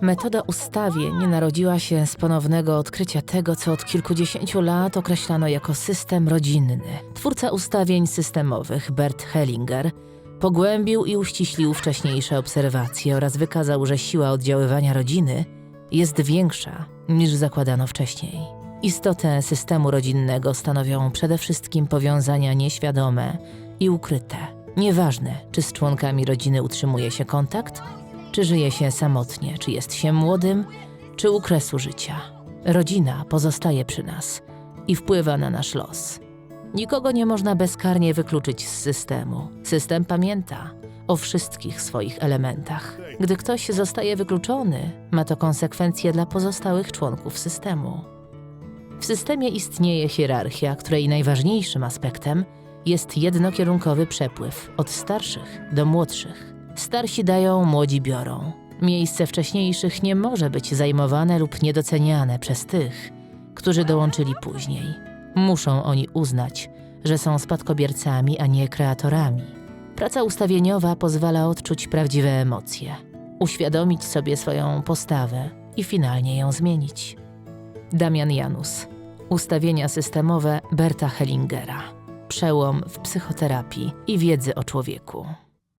Metoda ustawień narodziła się z ponownego odkrycia tego, co od kilkudziesięciu lat określano jako system rodzinny. Twórca ustawień systemowych, Bert Hellinger, pogłębił i uściślił wcześniejsze obserwacje oraz wykazał, że siła oddziaływania rodziny jest większa niż zakładano wcześniej. Istotę systemu rodzinnego stanowią przede wszystkim powiązania nieświadome i ukryte. Nieważne, czy z członkami rodziny utrzymuje się kontakt, czy żyje się samotnie, czy jest się młodym, czy u kresu życia. Rodzina pozostaje przy nas i wpływa na nasz los. Nikogo nie można bezkarnie wykluczyć z systemu. System pamięta o wszystkich swoich elementach. Gdy ktoś zostaje wykluczony, ma to konsekwencje dla pozostałych członków systemu. W systemie istnieje hierarchia, której najważniejszym aspektem jest jednokierunkowy przepływ od starszych do młodszych. Starsi dają, młodzi biorą. Miejsce wcześniejszych nie może być zajmowane lub niedoceniane przez tych, którzy dołączyli później. Muszą oni uznać, że są spadkobiercami, a nie kreatorami. Praca ustawieniowa pozwala odczuć prawdziwe emocje, uświadomić sobie swoją postawę i finalnie ją zmienić. Damian Janus. Ustawienia systemowe Berta Hellingera. Przełom w psychoterapii i wiedzy o człowieku.